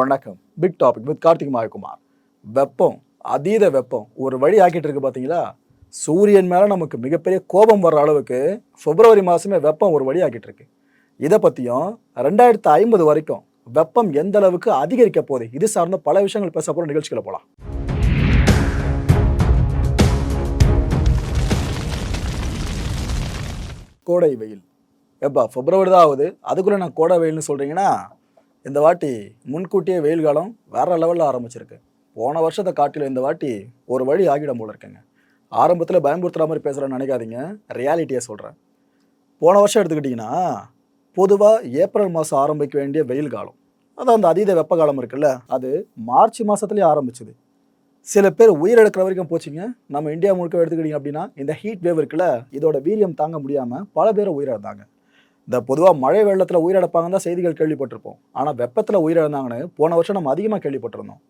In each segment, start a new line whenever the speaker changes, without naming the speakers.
வணக்கம். Big topic with Karthik Mayakumar. வெப்பம் அதீத வெப்பம் ஒரு வழி ஆக்கிட்டு இருக்கு பார்த்தீங்களா சூரியன் மேலே நமக்கு மிகப்பெரிய கோபம் வர்ற அளவுக்கு பிப்ரவரி மாதமே வெப்பம் ஒரு வழி ஆக்கிட்டு இருக்கு. இதை பற்றியும் ரெண்டாயிரத்து ஐம்பது வரைக்கும் வெப்பம் எந்த அளவுக்கு அதிகரிக்க போகுது இது சார்ந்த பல விஷயங்கள் பேச போகிற நிகழ்ச்சிகளை போகலாம் கோடை வெயில். எப்பா பிப்ரவரி தான் ஆகுது. அதுக்குள்ளே நான் கோடை வெயில்னு சொல்கிறீங்கன்னா இந்த வாட்டி முன்கூட்டியே வெயில் காலம் வேற லெவலில் ஆரம்பிச்சிருக்கு. போன வருஷத்தை காட்டிலும் இந்த வாட்டி ஒரு வழி ஆகிடும் போல இருக்கேங்க. ஆரம்பத்தில் பயன்படுத்துகிற மாதிரி பேசுகிறேன்னு நினைக்காதீங்க. ரியாலிட்டியை சொல்கிறேன் போன வருஷம் எடுத்துக்கிட்டிங்கன்னா பொதுவாக ஏப்ரல் மாதம் ஆரம்பிக்க வேண்டிய வெயில் காலம். அதான் அந்த அதீத வெப்ப காலம் இருக்குல்ல அது மார்ச் மாதத்துலேயே ஆரம்பிச்சுது. சில பேர் உயிரிழக்கிற வரைக்கும் போச்சுங்க. நம்ம இந்தியா முழுக்க எடுத்துக்கிட்டிங்க அப்படின்னா இந்த ஹீட் வேவ் இருக்குல்ல இதோட வீரியம் தாங்க முடியாமல் பல பேரை உயிரிழந்தாங்க. இந்த பொதுவாக மழை வெள்ளத்தில் உயிரிழப்பாங்க தான் செய்திகள் கேள்விப்பட்டிருப்போம். ஆனால் வெப்பத்தில் உயிரிழந்தாங்கன்னு போன வருஷம் நம்ம அதிகமாக கேள்விப்பட்டிருந்தோம்.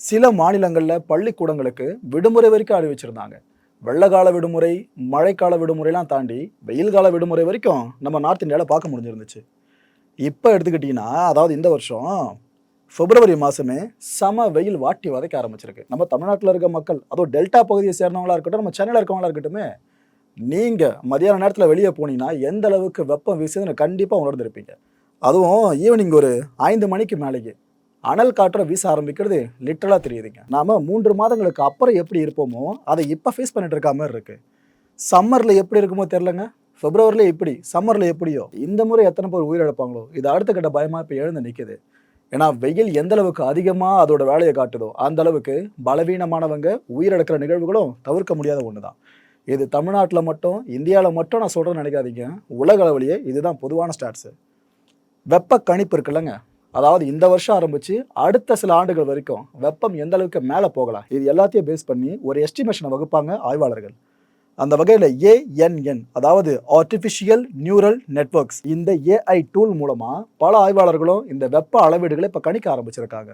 சில மாநிலங்களில் பள்ளிக்கூடங்களுக்கு விடுமுறை வரைக்கும் அறிவிச்சிருந்தாங்க. வெள்ளக்கால விடுமுறை மழைக்கால விடுமுறைலாம் தாண்டி வெயில் கால விடுமுறை வரைக்கும் நம்ம நார்த் இந்தியாவில் பார்க்க முடிஞ்சிருந்துச்சு. இப்போ எடுத்துக்கிட்டிங்கன்னா அதாவது இந்த வருஷம் பிப்ரவரி மாதமே சம வெயில் வாட்டி வதைக்க ஆரம்பிச்சிருக்கு. நம்ம தமிழ்நாட்டில் இருக்க மக்கள் அதுவும் டெல்டா பகுதியை சேர்ந்தவங்களா இருக்கட்டும் நம்ம சென்னையில் இருக்கவங்களா இருக்கட்டும் நீங்கள் மதியான நேரத்தில் வெளியே போனீங்கன்னா எந்த அளவுக்கு வெப்பம் வீசுதுன்னு கண்டிப்பாக உணர்ந்திருப்பீங்க அதுவும் ஈவினிங் ஒரு ஐந்து மணிக்கு மேலேயே அனல் காற்றை வீச ஆரம்பிக்கிறது லிட்டரலாக தெரியுதுங்க. நாம் மூன்று மாதங்களுக்கு அப்புறம் எப்படி இருப்போமோ அதை இப்போ ஃபேஸ் பண்ணிட்டு இருக்க மாதிரி இருக்குது சம்மரில் எப்படி இருக்குமோ தெரிலங்க பிப்ரவரியில் எப்படி சம்மரில் எப்படியோ இந்த முறை எத்தனை பேர் உயிரிழப்பாங்களோ இது அடுத்த கட்ட பயமாக இப்போ எழுந்து நிற்குது ஏன்னா வெயில் எந்த அளவுக்கு அதிகமாக அதோட வேலையை காட்டுதோ அந்த அளவுக்கு பலவீனமானவங்க உயிரிழக்கிற நிகழ்வுகளும் தவிர்க்க முடியாத ஒன்று தான் இது தமிழ்நாட்டில் மட்டும் இந்தியாவில் மட்டும் நான் சொல்கிறேன்னு நினைக்காதீங்க. உலக அளவிலேயே இதுதான் பொதுவான ஸ்டாட்ஸு வெப்ப கணிப்பு இருக்குல்லங்க அதாவது இந்த வருஷம் ஆரம்பித்து அடுத்த சில ஆண்டுகள் வரைக்கும் வெப்பம் எந்த அளவுக்கு மேலே போகலாம்? இது எல்லாத்தையும் பேஸ் பண்ணி ஒரு எஸ்டிமேஷனை வகுப்பாங்க ஆய்வாளர்கள். அந்த வகையில் ஏஎன்என் அதாவது ஆர்டிஃபிஷியல் நியூரல் நெட்வொர்க்ஸ் இந்த ஏஐ டூல் மூலமாக பல ஆய்வாளர்களும் இந்த வெப்ப அளவீடுகளை இப்போ கணிக்க ஆரம்பிச்சிருக்காங்க.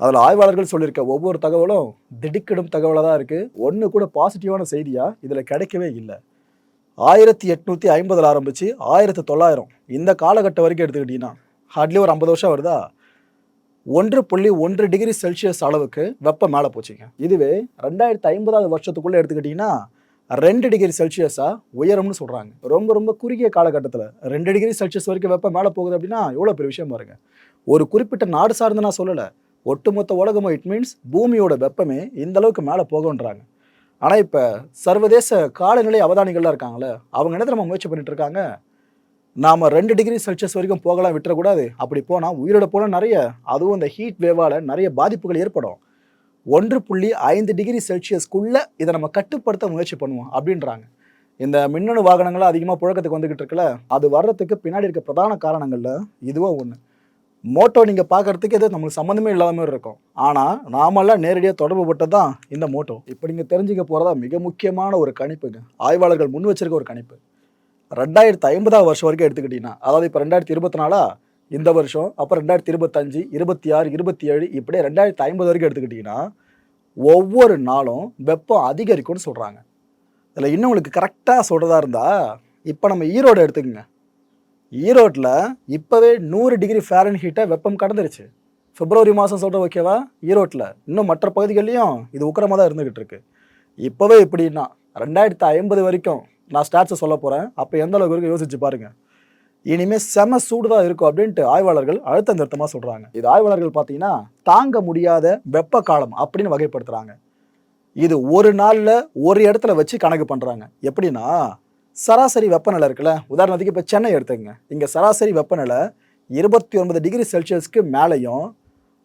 அதில் ஆய்வாளர்கள் சொல்லியிருக்க ஒவ்வொரு தகவலும் திடுக்கிடும் தகவலாக தான் இருக்குது ஒன்று கூட பாசிட்டிவான செய்தியாக இதில் கிடைக்கவே இல்லை. ஆயிரத்தி எட்நூற்றி ஐம்பதில் ஆரம்பித்து ஆயிரத்தி தொள்ளாயிரம் இந்த காலகட்டம் வரைக்கும் எடுத்துக்கிட்டிங்கன்னா ஹார்ட்லி ஒரு ஐம்பது வருஷம் வருதா? ஒன்று புள்ளி ஒன்று டிகிரி செல்சியஸ் அளவுக்கு வெப்பம் மேலே போச்சுங்க. இதுவே ரெண்டாயிரத்தி ஐம்பதாவது வருஷத்துக்குள்ளே எடுத்துக்கிட்டிங்கன்னா ரெண்டு டிகிரி செல்சியஸாக உயரம்னு சொல்கிறாங்க ரொம்ப ரொம்ப குறுகிய காலகட்டத்தில் ரெண்டு டிகிரி செல்சியஸ் வரைக்கும் வெப்பம் மேலே போகுது அப்படின்னா எவ்வளோ பெரிய விஷயம் பாருங்க. ஒரு குறிப்பிட்ட நாடு சார்ந்து நான் சொல்லலை. ஒட்டுமொத்த உலகமும் இட் மீன்ஸ் பூமியோட வெப்பமே இந்த அளவுக்கு மேலே போகுன்றாங்க ஆனால் இப்போ சர்வதேச காலநிலை அவதானிகள்லாம் இருக்காங்களே அவங்க என்ன நம்ம முயற்சி பண்ணிட்டு இருக்காங்க? நாம் ரெண்டு டிகிரி செல்சியஸ் வரைக்கும் போகலாம் விட்டுறக்கூடாது. அப்படி போனால் உயிரோட போனால் நிறைய அதுவும் இந்த ஹீட் வேவால் நிறைய பாதிப்புகள் ஏற்படும். ஒன்று புள்ளி ஐந்து டிகிரி செல்சியஸ்க்குள்ளே இதை நம்ம கட்டுப்படுத்த முயற்சி பண்ணுவோம் அப்படின்றாங்க. இந்த மின்னணு வாகனங்கள்லாம் அதிகமாக புழக்கத்துக்கு வந்துக்கிட்டு இருக்குல்ல அது வர்றதுக்கு பின்னாடி இருக்க பிரதான காரணங்களில் இதுவும் ஒன்று மோட்டோ நீங்கள் பார்க்கறதுக்கு எது நம்மளுக்கு சம்மந்தமே இல்லாத மாதிரி இருக்கும். ஆனால் நாமெல்லாம் நேரடியாக தொடர்பு பட்டு தான் இந்த மோட்டோ. இப்போ நீங்கள் தெரிஞ்சுக்க போகிறதா மிக முக்கியமான ஒரு கணிப்புங்க. ஆய்வாளர்கள் முன் வச்சிருக்க ஒரு கணிப்பு. ரெண்டாயிரத்து ஐம்பதாவது வருஷம் வரைக்கும் எடுத்துக்கிட்டிங்கன்னா அதாவது இப்போ ரெண்டாயிரத்தி இருபத்தி நாலா இந்த வருஷம் அப்புறம் ரெண்டாயிரத்தி இருபத்தஞ்சு இருபத்தி ஆறு இருபத்தி ஏழு இப்படியே ரெண்டாயிரத்தி ஐம்பது வரைக்கும் எடுத்துக்கிட்டிங்கன்னா ஒவ்வொரு நாளும் வெப்பம் அதிகரிக்கும்னு சொல்கிறாங்க இதில் இன்னும் உங்களுக்கு கரெக்டாக சொல்கிறதா இருந்தால் இப்போ நம்ம ஈரோடு எடுத்துக்கோங்க. ஈரோட்டில் இப்போவே நூறு டிகிரி ஃபேரன் ஹீட்டை வெப்பம் கடந்துருச்சு. பிப்ரவரி மாதம் சொல்கிற ஓகேவா? ஈரோட்டில் இன்னும் மற்ற பகுதிகள்லையும் இது உக்கிரமாக தான் இருந்துக்கிட்டு இருக்கு. இப்போவே இப்படின்னா ரெண்டாயிரத்து ஐம்பது வரைக்கும் நான் ஸ்டாட்ஸை சொல்ல போகிறேன் அப்போ எந்த அளவுக்கு இருக்கு யோசிச்சு பாருங்கள் இனிமேல் செம சூடு தான் இருக்கும் அப்படின்ட்டு ஆய்வாளர்கள் அழுத்தம் திருத்தமாக சொல்கிறாங்க இது ஆய்வாளர்கள் பார்த்தீங்கன்னா தாங்க முடியாத வெப்ப காலம் அப்படின்னு வகைப்படுத்துகிறாங்க இது ஒரு நாளில் ஒரு இடத்துல வச்சு கணக்கு பண்ணுறாங்க எப்படின்னா சராசரி வெப்பநிலை இருக்குல்ல? உதாரணத்துக்கு இப்போ சென்னை எடுத்துக்கங்க. இங்கே சராசரி வெப்பநிலை இருபத்தி ஒன்பது டிகிரி செல்சியஸ்க்கு மேலேயும்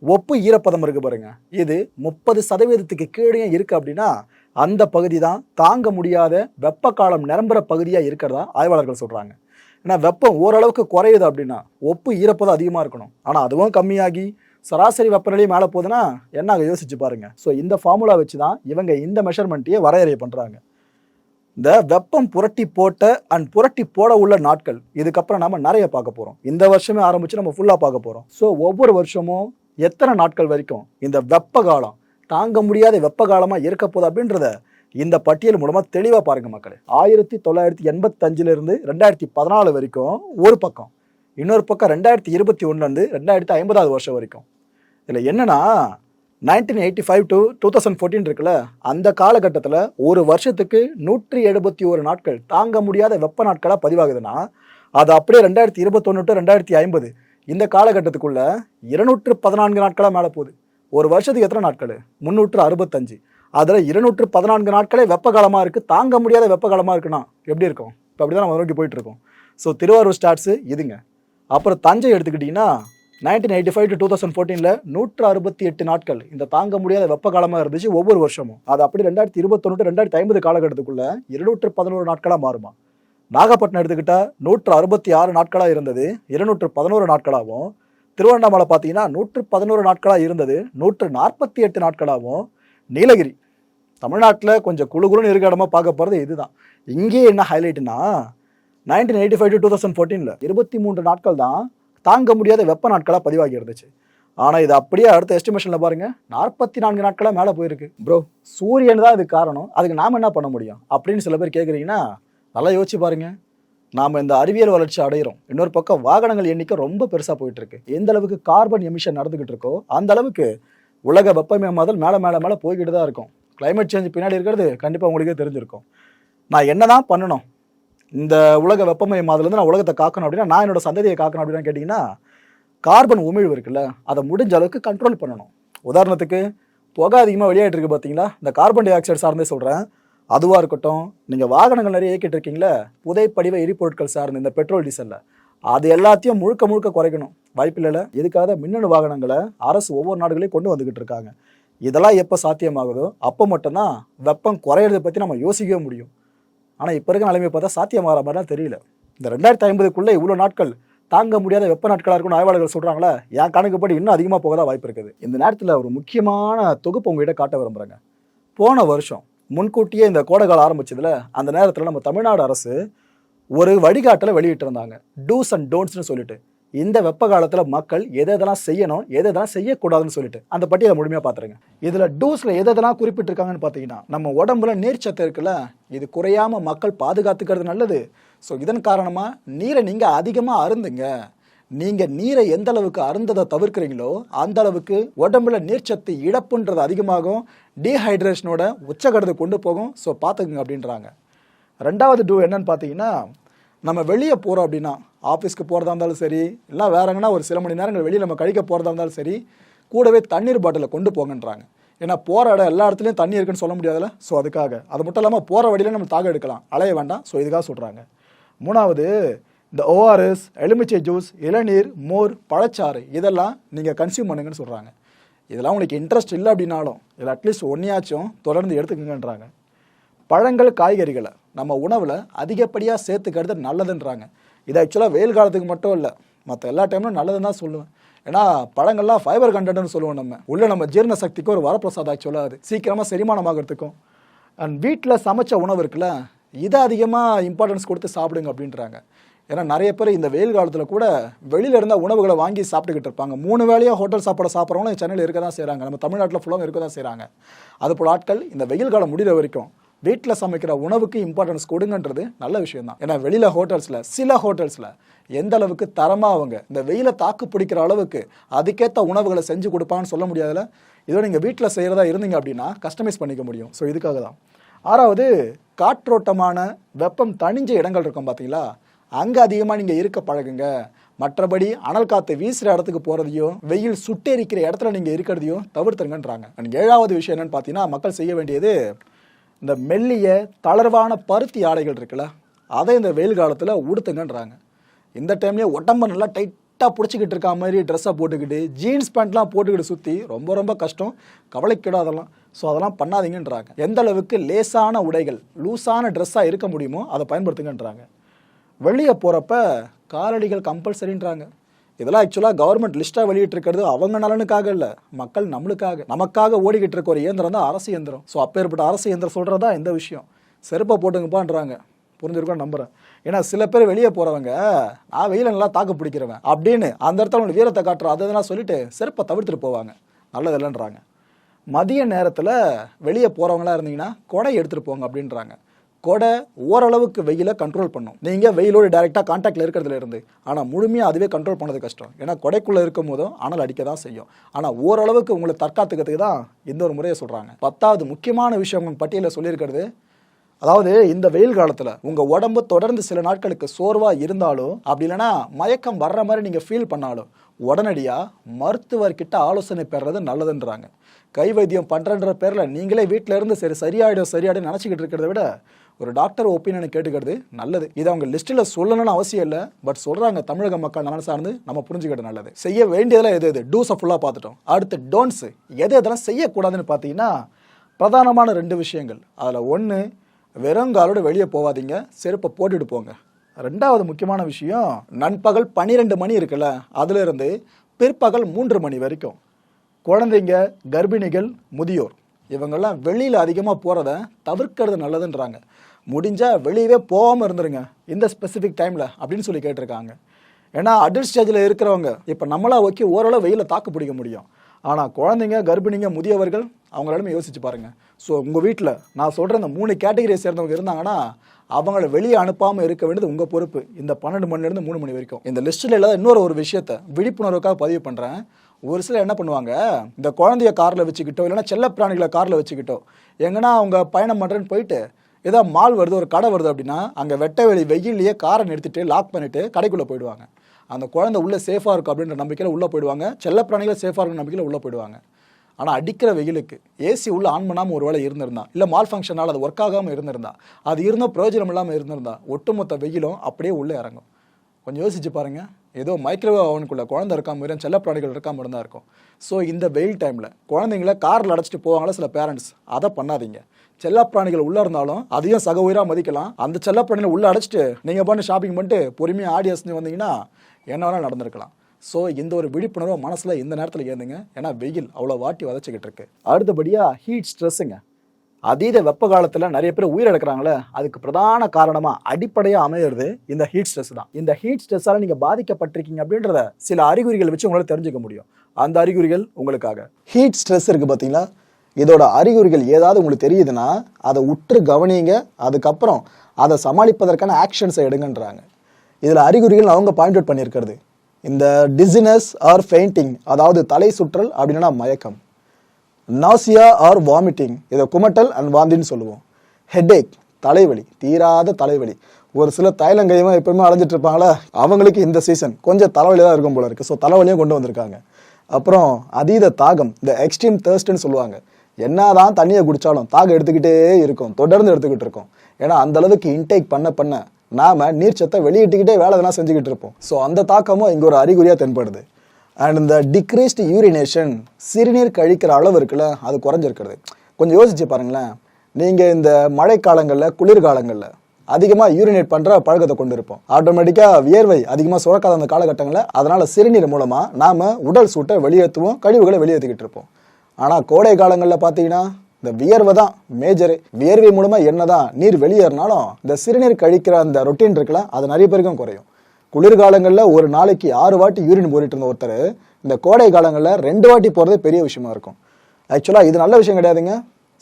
ஒப்பு ஈரப்பதம் இருக்குது பாருங்கள் இது முப்பது சதவீதத்துக்கு கீழே இருக்குது அப்படின்னா அந்த பகுதி தான் தாங்க முடியாத வெப்ப காலம் நிரம்புற பகுதியாக இருக்கிறதா ஆய்வாளர்கள் சொல்கிறாங்க ஏன்னா வெப்பம் ஓரளவுக்கு குறையுது அப்படின்னா ஒப்பு ஈரப்பதம் அதிகமாக இருக்கணும். ஆனால் அதுவும் கம்மியாகி சராசரி வெப்பநிலையும் மேலே போகுதுன்னா என்ன யோசிச்சு பாருங்கள் ஸோ இந்த ஃபார்முலா வச்சு தான் இவங்க இந்த மெஷர்மெண்ட்டையே வரையறை பண்ணுறாங்க இந்த வெப்பம் புரட்டி போட்ட அண்ட் புரட்டி போட உள்ள நாட்கள். இதுக்கப்புறம் நாம நிறைய பார்க்க போகிறோம் இந்த வருஷமே ஆரம்பிச்சு நம்ம ஃபுல்லாக பார்க்க போகிறோம் ஸோ ஒவ்வொரு வருஷமும் எத்தனை நாட்கள் வரைக்கும் இந்த வெப்ப காலம் தாங்க முடியாத வெப்ப காலமாக இருக்க போகுது அப்படின்றத இந்த பட்டியல் மூலமாக தெளிவாக பாருங்க மக்களே. ஆயிரத்தி தொள்ளாயிரத்தி எண்பத்தஞ்சிலிருந்து ரெண்டாயிரத்தி பதினாலு வரைக்கும் ஒரு பக்கம் இன்னொரு பக்கம் ரெண்டாயிரத்தி இருபத்தி ஒன்றுலேருந்து ரெண்டாயிரத்தி ஐம்பதாவது வருஷம் வரைக்கும். இதில் என்னன்னா nineteen eighty five to two thousand fourteen இருக்குல்ல அந்த காலகட்டத்தில் ஒரு வருஷத்துக்கு நூற்றி எழுபத்தி ஒரு நாட்கள் தாங்க முடியாத வெப்ப நாட்களாக பதிவாகுதுன்னா அது அப்படியே ரெண்டாயிரத்தி இருபத்தொன்று டு ரெண்டாயிரத்தி ஐம்பது இந்த காலகட்டத்துக்குள்ளே இருநூற்று பதினான்கு நாட்களாக மேலே போகுது. ஒரு வருஷத்துக்கு எத்தனை நாட்கள்? முந்நூற்று அறுபத்தஞ்சு. அதில் இருநூற்று பதினான்கு நாட்களே வெப்பகாலமாக இருக்குது தாங்க முடியாத வெப்பகாலமாக இருக்குன்னா எப்படி இருக்கும்? இப்போ அப்படி தான் நம்ம நோக்கி போயிட்டுருக்கோம் ஸோ திருவாரூர் ஸ்டாட்ஸு இதுங்க. அப்புறம் தஞ்சை எடுத்துக்கிட்டிங்கன்னா nineteen eighty five to two thousand ஃபோர்டீனில் நூற்று அறுபத்தி எட்டு நாட்கள் இந்த தாங்க முடியாத வெப்ப காலமாக இருந்துச்சு ஒவ்வொரு வருஷமும். அது அப்படி ரெண்டாயிரத்தி இருபத்தொன்று ரெண்டாயிரத்தி ஐம்பது காலகட்டத்துக்குள்ளே இருநூற்று பதினோரு நாட்களாக மாறுமா. நாகப்பட்டினம் எடுத்துக்கிட்டால் நூற்று அறுபத்தி ஆறு நாட்களாக இருந்தது இருநூற்று பதினோரு நாட்களாகவும் திருவண்ணாமலை பார்த்தீங்கன்னா நூற்று பதினோரு நாட்களாக இருந்தது நூற்று நாற்பத்தி எட்டு நாட்களாகவும் நீலகிரி தமிழ்நாட்டில் கொஞ்சம் குழு குழுன்னு இருக்க இடமா பார்க்க போகிறது இதுதான். இங்கேயே என்ன ஹைலைட்னா nineteen eighty five to two thousand ஃபோர்டீனில் இருபத்தி மூன்று நாட்கள் தான் தாங்க முடியாத வெப்ப நாட்களாக பதிவாகி இருந்துச்சு. ஆனால் இது அப்படியே அடுத்த எஸ்டிமேஷனில் பாருங்கள் நாற்பத்தி நான்கு நாட்களாக மேலே போயிருக்கு. ப்ரோ சூரியன் தான் இதுக்கு காரணம். அதுக்கு நாம் என்ன பண்ண முடியும்? அப்படின்னு சில பேர் கேட்குறீங்கன்னா நல்லா யோசிச்சு பாருங்கள் நாம் இந்த அறிவியல் வளர்ச்சி அடைகிறோம் இன்னொரு பக்கம் வாகனங்கள் எண்ணிக்கை ரொம்ப பெருசாக போயிட்டு இருக்கு எந்த அளவுக்கு கார்பன் எமிஷன் நடந்துகிட்டு இருக்கோ அந்த அளவுக்கு உலக வெப்பமயமாதல் மேலே மேலே மேலே போய்கிட்டு தான் இருக்கும். கிளைமேட் சேஞ்ச் பின்னாடி இருக்கிறது கண்டிப்பாக உங்களுக்கே தெரிஞ்சிருக்கும். நான் என்ன தான் பண்ணணும்? இந்த உலக வெப்பமயமாதலேருந்து நான் உலகத்தை காக்கணும் அப்படின்னா நான் என்னோட சந்ததியை காக்கணும் அப்படின்னு கேட்டிங்கன்னா கார்பன் உமிழ்வு இருக்குல்ல அதை முடிஞ்ச அளவுக்கு கண்ட்ரோல் பண்ணணும். உதாரணத்துக்கு புகை அதிகமாக வெளியாகிட்டு பார்த்தீங்களா இந்த கார்பன் டை ஆக்சைடு சார்ந்தே சொல்கிறேன் அதுவாக இருக்கட்டும் நீங்கள் வாகனங்கள் நிறைய இயக்கிட்டு இருக்கீங்களே புதைப்படிவ எரிபொருட்கள் சார்ந்த இந்த பெட்ரோல் டீசலில் அது எல்லாத்தையும் முழுக்க முழுக்க குறைக்கணும். வாய்ப்பில்லைல இதுக்காக மின்னணு வாகனங்களை அரசு ஒவ்வொரு நாடுகளையும் கொண்டு வந்துக்கிட்டு இருக்காங்க. இதெல்லாம் எப்போ சாத்தியமாகுதோ அப்போ மட்டும்தான் வெப்பம் குறையிறதை பற்றி நம்ம யோசிக்கவே முடியும். ஆனால் இப்போ இருக்கிற நிலைமை பார்த்தா சாத்தியமாகிற மாதிரிலாம் தெரியல. இந்த ரெண்டாயிரத்தி ஐம்பதுக்குள்ளே இவ்வளோ நாட்கள் தாங்க முடியாத வெப்ப நாட்களாக இருக்கும்னு ஆய்வாளர்கள் சொல்கிறாங்களே என் கணக்குப்படி இன்னும் அதிகமாக போக தான் வாய்ப்பு இருக்குது. இந்த நேரத்தில் ஒரு முக்கியமான தொகுப்பு உங்ககிட்ட காட்ட விரும்புகிறாங்க போன வருஷம் முன்கூட்டியே இந்த கோடைக்காலம் ஆரம்பிச்சதில் அந்த நேரத்தில் நம்ம தமிழ்நாடு அரசு ஒரு வழிகாட்டலை வெளியிட்டிருந்தாங்க. டூஸ் அண்ட் டோன்ட்ஸ்னு சொல்லிட்டு. இந்த வெப்ப காலத்தில் மக்கள் எதை எதெல்லாம் செய்யணும் எதை எதெல்லாம் செய்யக்கூடாதுன்னு சொல்லிட்டு அந்த பட்டியலை முழுமையாக பார்த்துருங்க இதில் டூஸில் எதை எதெல்லாம் குறிப்பிட்டிருக்காங்கன்னு பார்த்தீங்கன்னா நம்ம உடம்புல நீர்ச்சத்து இருக்குல்ல இது குறையாமல் மக்கள் பாதுகாத்துக்கிறது நல்லது. ஸோ இதன் காரணமாக நீரை நீங்கள் அதிகமாக அருந்துங்க. நீங்கள் நீரை எந்த அளவுக்கு அருந்ததை தவிர்க்கிறீங்களோ அந்த அளவுக்கு உடம்புல நீர்ச்சத்து இழப்புன்றது அதிகமாகும் டீஹைட்ரேஷனோட உச்சகடத்தை கொண்டு போகும். ஸோ பார்த்துக்குங்க அப்படின்றாங்க. ரெண்டாவது டூ என்னன்னு பார்த்தீங்கன்னா நம்ம வெளியே போகிறோம் அப்படின்னா ஆஃபீஸ்க்கு போகிறதா இருந்தாலும் சரி இல்லை வேறு எங்கன்னா ஒரு சில மணி நேரங்கள் வெளியே நம்ம கழிக்க போகிறதா இருந்தாலும் சரி கூடவே தண்ணீர் பாட்டிலை கொண்டு போங்கன்றாங்க. ஏன்னா போகிற இடம் எல்லா இடத்துலையும் தண்ணி இருக்குன்னு சொல்ல முடியாதுல்ல? ஸோ அதுக்காக. அது மட்டும் இல்லாமல் போகிற வழியில் நம்ம தாக எடுக்கலாம். அலைய வேண்டாம். ஸோ இதுக்காக சொல்கிறாங்க மூணாவது இந்த ஓஆர்எஸ் எலுமிச்சை ஜூஸ் இளநீர் மோர் பழச்சாறு இதெல்லாம் நீங்கள் கன்சியூம் பண்ணுங்கன்னு சொல்கிறாங்க இதெல்லாம் உங்களுக்கு இன்ட்ரெஸ்ட் இல்லை அப்படின்னாலும் இதில் அட்லீஸ்ட் ஒன்றையாச்சும் தொடர்ந்து எடுத்துக்கங்கன்றாங்க. பழங்கள் காய்கறிகளை. நம்ம உணவில் அதிகப்படியாக சேர்த்துக்கிறது நல்லதுன்றாங்க. இது ஆக்சுவலாக வெயில் காலத்துக்கு மட்டும் இல்லை. மற்ற எல்லா டைம்லும் நல்லதுன்னு தான் சொல்லுவேன். ஏன்னா பழங்கள்லாம் ஃபைபர் கண்டென்ட்னு சொல்லுவோம் நம்ம. உள்ள நம்ம ஜீரண சக்திக்கு ஒரு வரப்பிரசாதம் ஆக்சுவலாக அது. சீக்கிரமாக செரிமானமாகறதுக்கும். அண்ட் வீட்டில் சமைச்ச உணவு இருக்குல்ல இதை அதிகமாக இம்பார்ட்டன்ஸ் கொடுத்து சாப்பிடுங்க அப்படின்றாங்க. ஏன்னா நிறைய பேர் இந்த வெயில் காலத்தில் கூட வெளியில் இருந்த உணவுகளை வாங்கி சாப்பிட்டுக்கிட்டு இருப்பாங்க. மூணு வேளையாக ஹோட்டல் சாப்பாடு சாப்பிட்றவங்களும் சென்னையில் இருக்க தான் செய்கிறாங்க நம்ம தமிழ்நாட்டில் ஃபுல்லாக இருக்க தான் செய்கிறாங்க அதுபோல் ஆட்கள் இந்த வெயில் காலம் முடிகிற வரைக்கும் வீட்டில் சமைக்கிற உணவுக்கு இம்பார்ட்டன்ஸ் கொடுங்கன்றது நல்ல விஷயம் தான் ஏன்னா வெளியில் ஹோட்டல்ஸில் சில ஹோட்டல்ஸில் எந்த அளவுக்கு தரமாக அவங்க இந்த வெயிலை தாக்கு பிடிக்கிற அளவுக்கு அதுக்கேற்ற உணவுகளை செஞ்சு கொடுப்பான்னு சொல்ல முடியாதுல. இதோ நீங்கள் வீட்டில் செய்கிறதா இருந்தீங்க அப்படின்னா கஸ்டமைஸ் பண்ணிக்க முடியும். ஸோ இதுக்காக தான். ஆறாவது காற்றோட்டமான வெப்பம் தணிஞ்ச இடங்கள் இருக்கும் பார்த்தீங்களா அங்கே அதிகமாக நீங்கள் இருக்க பழகுங்க. மற்றபடி அனல் காற்று வீசுகிற இடத்துக்கு போகிறதையும் வெயில் சுட்டெரிக்கிற இடத்துல நீங்கள் இருக்கிறதையும் தவிர்த்துருங்கன்றாங்க. அண்ட் ஏழாவது விஷயம் என்னென்னு பார்த்தீங்கன்னா மக்கள் செய்ய வேண்டியது இந்த மெல்லிய தளர்வான பருத்தி ஆடைகள் இருக்குல்ல அதை இந்த வெயில் காலத்தில் உடுத்துங்கன்றாங்க. இந்த டைம்லேயே உடம்ப நல்லா டைட்டாக பிடிச்சிக்கிட்டு இருக்க மாதிரி ட்ரெஸ்ஸை போட்டுக்கிட்டு ஜீன்ஸ் பேண்ட்லாம் போட்டுக்கிட்டு சுற்றி ரொம்ப ரொம்ப கஷ்டம் கவலைக்கிடும் அதெல்லாம் ஸோ அதெல்லாம் பண்ணாதீங்கன்றாங்க. எந்த அளவுக்கு லேசான உடைகள் லூஸான ட்ரெஸ்ஸாக இருக்க முடியுமோ அதை பயன்படுத்துங்கன்றாங்க. வெளியே போகிறப்ப காலடிகள் கம்பல்சரின்றாங்க இதெல்லாம் ஆக்சுவலாக கவர்மெண்ட் லிஸ்ட்டாக வெளியிட்டிருக்கிறது அவங்க நலனுக்காக இல்லை மக்கள் நம்மளுக்காக நமக்காக ஓடிக்கிட்டு இருக்க ஒரு இயந்திரம் தான் அரசு இயந்திரம். ஸோ அப்பேற்பட்ட அரசு இயந்திரம் சொல்கிறதா இந்த விஷயம். செருப்பை போட்டுங்கப்பான்றாங்க. புரிஞ்சிருக்கோம் நம்புகிறேன் ஏன்னா சில பேர் வெளியே போகிறவங்க நான் வெயில நல்லா தாக்கு பிடிக்கிறவன் அப்படின்னு அந்த இடத்துல அவங்க வீரத்தை காட்டுற அதை இதெல்லாம் சொல்லிட்டு செருப்பை தவிர்த்துட்டு போவாங்க. நல்லது இல்லைன்றாங்க. மதிய நேரத்தில் வெளியே போகிறவங்களா இருந்தீங்கன்னா கொடை எடுத்துகிட்டு போங்க அப்படின்றாங்க. கொடை ஓரளவுக்கு வெயிலை கண்ட்ரோல் பண்ணும். நீங்கள் வெயிலோடு டைரெக்டாக காண்டாக்டில் இருக்கிறதுல இருந்து. ஆனால் முழுமையாக அதுவே கண்ட்ரோல் பண்ணது கஷ்டம். ஏன்னா கொடைக்குள்ளே இருக்கும் போதும் அனல் அடிக்க தான் செய்யும். ஆனால் ஓரளவுக்கு உங்களை தற்காத்துக்கிறதுக்கு தான் இந்த ஒரு முறையை சொல்கிறாங்க பத்தாவது முக்கியமான விஷயம் உங்கள் பட்டியலில் சொல்லியிருக்கிறது அதாவது இந்த வெயில் காலத்தில் உங்கள் உடம்பு தொடர்ந்து சில நாட்களுக்கு சோர்வாக இருந்தாலும் அப்படி இல்லைன்னா மயக்கம் வர்ற மாதிரி நீங்கள் ஃபீல் பண்ணாலும் உடனடியாக மருத்துவர்கிட்ட ஆலோசனை பெறுறது நல்லதுன்றாங்க. கை வைத்தியம் பண்ணுறன்ற பேரில் நீங்களே வீட்டில் இருந்து சரி சரியாயிடும் சரியாயிடும் நினச்சிக்கிட்டு இருக்கிறத விட ஒரு டாக்டர் ஒப்பீனியனை கேட்டுக்கிறது நல்லது. இதை அவங்க லிஸ்ட்டில் சொல்லணும்னு அவசியம் இல்லை. பட் சொல்கிறாங்க தமிழக மக்கள் நலன் சார்ந்து நம்ம புரிஞ்சுக்கிறது நல்லது. செய்ய வேண்டியதெல்லாம் எது எது? டூஸை ஃபுல்லாக பார்த்துட்டோம். அடுத்து டோன்ஸு எது எதெல்லாம் செய்யக்கூடாதுன்னு பார்த்தீங்கன்னா பிரதானமான ரெண்டு விஷயங்கள். அதில் ஒன்று வெறுங்காலோட வெளியே போகாதீங்க. செருப்பை போட்டுட்டு போங்க. ரெண்டாவது முக்கியமான விஷயம் நண்பகல் பன்னிரெண்டு மணி இருக்குல்ல அதிலிருந்து பிற்பகல் மூன்று மணி வரைக்கும். குழந்தைங்க கர்ப்பிணிகள் முதியோர் இவங்கெல்லாம் வெளியில் அதிகமாக போகிறத தவிர்க்கிறது நல்லதுன்றாங்க. முடிஞ்சால் வெளியவே போகாமல் இருந்துருங்க. இந்த ஸ்பெசிஃபிக் டைமில் அப்படின்னு சொல்லி கேட்டிருக்காங்க. ஏன்னா அடல்ட் ஸ்டேஜில் இருக்கிறவங்க இப்போ நம்மளாக ஓகே ஓரளவு வெயிலில் தாக்கு பிடிக்க முடியும். ஆனால் குழந்தைங்க கர்ப்பிணிங்க முதியவர்கள் அவங்களிடமே யோசிச்சு பாருங்கள் ஸோ உங்கள் வீட்டில் நான் சொல்கிற இந்த மூணு கேட்டகரியை சேர்ந்தவங்க இருந்தாங்கன்னா அவங்கள வெளியே அனுப்பாமல் இருக்க வேண்டியது உங்கள் பொறுப்பு. இந்த பன்னெண்டு மணிலேருந்து மூணு மணி வரைக்கும். இந்த லிஸ்ட்டில் இல்லாத இன்னொரு ஒரு விஷயத்த விழிப்புணர்வுக்காக பதிவு பண்ணுறேன் ஒரு சிலர் என்ன பண்ணுவாங்க இந்த குழந்தைய காரில் வச்சுக்கிட்டோ இல்லைன்னா செல்ல பிராணிகளை காரில் வச்சுக்கிட்டோ எங்கன்னா அவங்க பயணம் பண்ணுறேன்னு போயிட்டு ஏதோ மால் வருது ஒரு கடை வருது அப்படின்னா அங்கே வெட்ட வெளி வெயிலேயே காரை நிறுத்திட்டு லாக் பண்ணிட்டு கடைக்குள்ளே போயிடுவாங்க. அந்த குழந்தை உள்ளே சேஃபாக இருக்கும் அப்படின்ற நம்பிக்கையில் உள்ளே போயிடுவாங்க. செல்லப்பிராணிகள் சேஃபாக இருக்கும் நம்பிக்கையில் உள்ளே போயிடுவாங்க. ஆனால் அடிக்கிற வெயிலுக்கு ஏசி உள்ளே ஆன் பண்ணாமல் ஒரு வேளை இருந்திருந்தா இல்லை மால் ஃபங்க்ஷனால் அது ஒர்க் ஆகாமல் இருந்திருந்தா அது இருந்தும் பிரயோஜனம் இல்லாமல் இருந்திருந்தா ஒட்டுமொத்த வெயிலும் அப்படியே உள்ளே இறங்கும். கொஞ்சம் யோசிச்சு பாருங்கள் ஏதோ மைக்ரோவேவ் அவனுக்குள்ளே குழந்தை இருக்காமல் இருந்தால் செல்லப்பிராணிகள் இருக்காமல் இருந்தால் இருக்கும். ஸோ இந்த வெயில் டைமில் குழந்தைங்கள காரில் அடைச்சிட்டு போவாங்களா சில பேரண்ட்ஸ் அதை பண்ணாதீங்க. செல்லப்பிராணிகள் உள்ளே இருந்தாலும் அதையும் சக உயிராக மதிக்கலாம். அந்த செல்லப்பிராணிகளை உள்ளே அடைச்சிட்டு நீங்கள் பண்ணி ஷாப்பிங் பண்ணிட்டு பொறுமையாக ஆடி அசைஞ்சு வந்தீங்கன்னா என்ன வேணால் நடந்திருக்கலாம். ஸோ இந்த ஒரு விழிப்புணர்வு மனசில் இந்த நேரத்தில் ஏந்துங்க. ஏன்னா வெயில் அவ்வளோ வாட்டி வதச்சிக்கிட்டு இருக்கு. அடுத்தபடியாக ஹீட் ஸ்ட்ரெஸ்ஸுங்க அதீத வெப்ப காலத்தில் நிறைய பேர் உயிரிழக்கிறாங்களே அதுக்கு பிரதான காரணமாக அடிப்படையாக அமையிறது இந்த ஹீட் ஸ்ட்ரெஸ் தான். இந்த ஹீட் ஸ்ட்ரெஸ்ஸால் நீங்கள் பாதிக்கப்பட்டிருக்கீங்க அப்படின்றத சில அறிகுறிகள் வச்சு உங்களால் தெரிஞ்சுக்க முடியும். அந்த அறிகுறிகள் உங்களுக்காக. ஹீட் ஸ்ட்ரெஸ் இருக்குது பார்த்தீங்களா இதோட அறிகுறிகள் ஏதாவது உங்களுக்கு தெரியுதுன்னா அதை உற்று கவனிங்க. அதுக்கப்புறம் அதை சமாளிப்பதற்கான ஆக்ஷன்ஸை எடுங்கன்றாங்க. இதில் அறிகுறிகள் அவங்க பாயிண்ட் அவுட் பண்ணியிருக்கிறது. இந்த டிசினஸ் ஆர் ஃபெயிண்டிங் அதாவது தலை சுற்றல் அப்படின்னா மயக்கம். நாசியா ஆர் வாமிட்டிங் இதை குமட்டல் அண்ட் வாந்தின்னு சொல்லுவோம். ஹெட்ஏக் தலைவலி தீராத தலைவலி. ஒரு சில தைலங்கையமாக எப்பவுமே அலைஞ்சிட்டு இருப்பாங்களா அவங்களுக்கு இந்த சீசன் கொஞ்சம் தலைவலி தான் இருக்கும் போல இருக்குது ஸோ தலைவலியும் கொண்டு வந்திருக்காங்க. அப்புறம் அதீத தாகம் இந்த எக்ஸ்ட்ரீம் தேர்ஸ்ட்னு சொல்லுவாங்க. என்னதான் தண்ணியை குடித்தாலும் தாகம் எடுத்துக்கிட்டே இருக்கும் தொடர்ந்து எடுத்துக்கிட்டு இருக்கும். ஏன்னா அந்த அளவுக்கு இன்டேக் பண்ண பண்ண நாம நீர்ச்சத்தை வெளியிட்டுக்கிட்டே வேலை எதனா செஞ்சுக்கிட்டு இருப்போம். ஸோ அந்த தாக்கமும் இங்கே ஒரு அறிகுறியாக தென்படுது. அண்ட் இந்த டிக்ரீஸ்டு யூரினேஷன் சிறுநீர் கழிக்கிற அளவு இருக்குல்ல அது குறைஞ்சிருக்கிறது. கொஞ்சம் யோசிச்சு பாருங்களேன். நீங்கள் இந்த மழைக்காலங்களில் குளிர்காலங்களில் அதிகமாக யூரினேட் பண்ணுற பழக்கத்தை கொண்டு இருப்போம் ஆட்டோமேட்டிக்காக வியர்வை அதிகமாக சுரக்காத அந்த காலகட்டங்களில் அதனால் சிறுநீர் மூலமாக நாம் உடல் சூட்டை வெளியேற்றுவோம் கழிவுகளை வெளியேற்றிக்கிட்டு இருப்போம். ஆனால் கோடை காலங்களில் பார்த்தீங்கன்னா இந்த வியர்வை தான் மேஜரு வியர்வை மூலமாக என்னதான் நீர் வெளியேறினாலும் இந்த சிறுநீர் கழிக்கிற அந்த ரொட்டீன் இருக்குல்ல அது நிறைய பேருக்கும் குறையும். குளிர்காலங்களில் ஒரு நாளைக்கு ஆறு வாட்டி யூரின் போயிட்டு இருந்த ஒருத்தர் இந்த கோடை காலங்களில் ரெண்டு வாட்டி போகிறதே பெரிய விஷயமா இருக்கும். ஆக்சுவலாக இது நல்ல விஷயம் கிடையாதுங்க.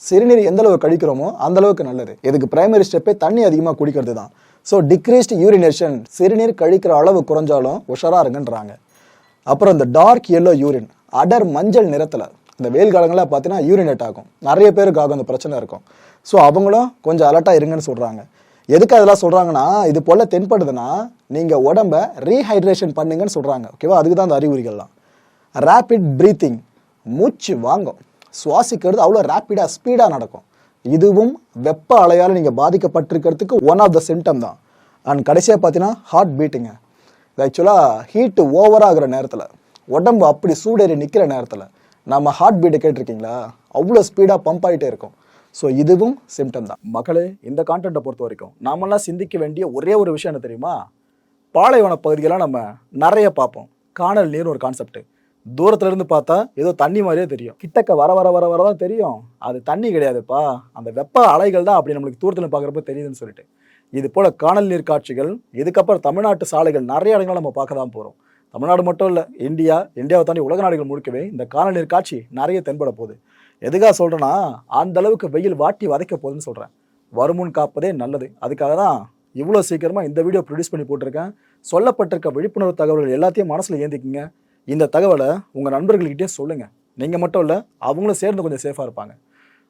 சிறுநீர் எந்த அளவு கழிக்கிறோமோ அந்த அளவுக்கு நல்லது. இதுக்கு பிரைமரி ஸ்டெப்பே தண்ணி அதிகமாக குடிக்கிறது தான். ஸோ டிக்ரீஸ்ட் யூரினேஷன் சிறுநீர் கழிக்கிற அளவு குறைஞ்சாலும் உஷாராக இருங்கன்றாங்க. அப்புறம் இந்த டார்க் எல்லோ யூரின் அடர் மஞ்சள் நிறத்தில் இந்த வெயில் காலங்களில் பார்த்தீங்கன்னா யூரினேட் ஆகும். நிறைய பேருக்கு ஆகும் அந்த பிரச்சனை இருக்கும். ஸோ அவங்களும் கொஞ்சம் அலர்ட்டாக இருங்கன்னு சொல்கிறாங்க எதுக்கு அதெல்லாம் சொல்கிறாங்கன்னா இது போல் தென்படுதுன்னா நீங்கள் உடம்ப ரீஹைட்ரேஷன் பண்ணுங்கன்னு சொல்கிறாங்க ஓகேவா அதுக்கு தான் அந்த அறிகுறிகள்லாம். ரேப்பிட் ப்ரீத்திங் மூச்சு வாங்கும். சுவாசிக்கிறது அவ்வளோ ரேப்பிடாக ஸ்பீடாக நடக்கும். இதுவும் வெப்ப அலையால் நீங்கள் பாதிக்கப்பட்டிருக்கிறதுக்கு ஒன் ஆஃப் த சிம்டம் தான். அண்ட் கடைசியாக பார்த்தீங்கன்னா ஹார்ட் பீட்டிங்க இது ஆக்சுவலாக ஹீட்டு ஓவராகிற நேரத்தில் உடம்பு அப்படி சூடேறி நிற்கிற நேரத்தில் நம்ம ஹார்ட் பீட்டை கேட்டிருக்கீங்களா? அவ்வளோ ஸ்பீடாக பம்ப் ஆகிட்டே இருக்கும். ஸோ இதுவும் சிம்டம் தான். மக்களே இந்த கான்டென்ட்டை பொறுத்த வரைக்கும் நாமெல்லாம் சிந்திக்க வேண்டிய ஒரே ஒரு விஷயம் என்ன தெரியுமா? பாலைவன பகுதிகளாக நம்ம நிறைய பார்ப்போம். காணல் நீர் ஒரு கான்செப்ட் தூரத்துல இருந்து பார்த்தா ஏதோ தண்ணி மாதிரியே தெரியும். கிட்டக்க வர வர வர வர தான் தெரியும். அது தண்ணி கிடையாதுப்பா. அந்த வெப்ப அலைகள் தான் அப்படி நம்மளுக்கு தூரத்தில் பார்க்குறப்ப தெரியுதுன்னு சொல்லிட்டு. இது போல காணல் நீர் காட்சிகள் இதுக்கப்புறம் தமிழ்நாட்டு சாலைகள் நிறைய இடங்கள் நம்ம பார்க்க தான் போகிறோம் தமிழ்நாடு மட்டும் இல்லை இந்தியா இந்தியாவை தாண்டி உலக நாடுகள் முழுக்கவே இந்த காலநீர் காட்சி நிறைய தென்பட போகுது. எதுக்காக சொல்கிறேன்னா அந்த அளவுக்கு வெயில் வாட்டி வதைக்க போகுதுன்னு சொல்கிறேன் வருமுன் காப்பதே நல்லது. அதுக்காக தான் இவ்வளோ சீக்கிரமாக இந்த வீடியோ ப்ரொடியூஸ் பண்ணி போட்டிருக்கேன். சொல்லப்பட்டிருக்க விழிப்புணர்வு தகவல்கள் எல்லாத்தையும் மனசில் ஏந்திக்கிங்க. இந்த தகவலை உங்கள் நண்பர்கள்கிட்டே சொல்லுங்கள் நீங்கள் மட்டும் இல்லை அவங்களும் சேர்ந்து கொஞ்சம் சேஃபாக இருப்பாங்க.